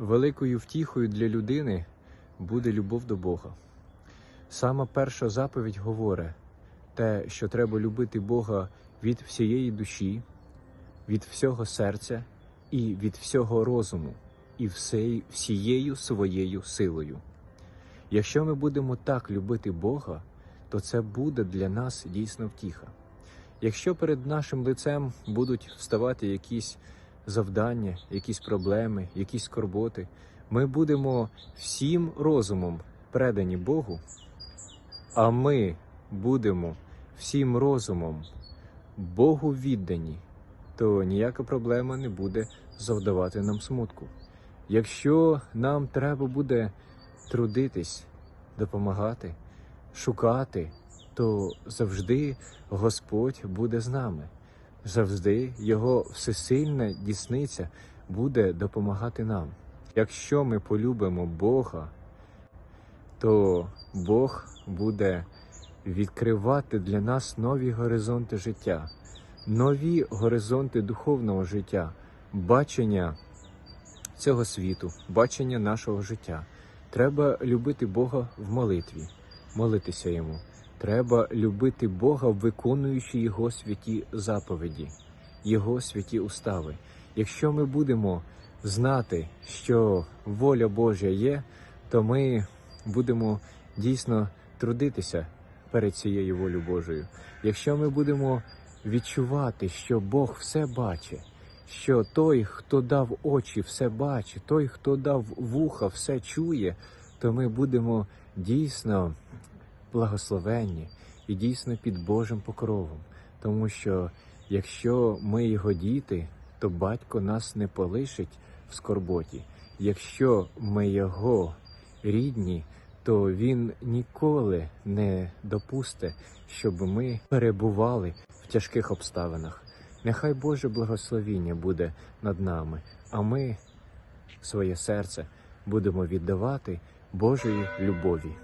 Великою втіхою для людини буде любов до Бога. Сама перша заповідь говорить те, що треба любити Бога від всієї душі, від всього серця і від всього розуму, і всією своєю силою. Якщо ми будемо так любити Бога, то це буде для нас дійсно втіха. Якщо перед нашим лицем будуть вставати якісь завдання, якісь проблеми, якісь скорботи, ми будемо всім розумом предані Богу, а ми будемо всім розумом Богу віддані, то ніяка проблема не буде завдавати нам смутку. Якщо нам треба буде трудитись, допомагати, шукати, то завжди Господь буде з нами. Завжди Його всесильна дісниця буде допомагати нам. Якщо ми полюбимо Бога, то Бог буде відкривати для нас нові горизонти життя, нові горизонти духовного життя, бачення цього світу, бачення нашого життя. Треба любити Бога в молитві, молитися йому. Треба любити Бога, виконуючи Його святі заповіді, Його святі устави. Якщо ми будемо знати, що воля Божа є, то ми будемо дійсно трудитися перед цією волею Божою. Якщо ми будемо відчувати, що Бог все бачить, що той, хто дав очі, все бачить, той, хто дав вуха, все чує, то ми будемо дійсно благословенні і дійсно під Божим покровом. Тому що якщо ми його діти, то батько нас не полишить в скорботі. Якщо ми його рідні, то він ніколи не допусте, щоб ми перебували в тяжких обставинах. Нехай Боже благословіння буде над нами, а ми своє серце будемо віддавати Божої любові.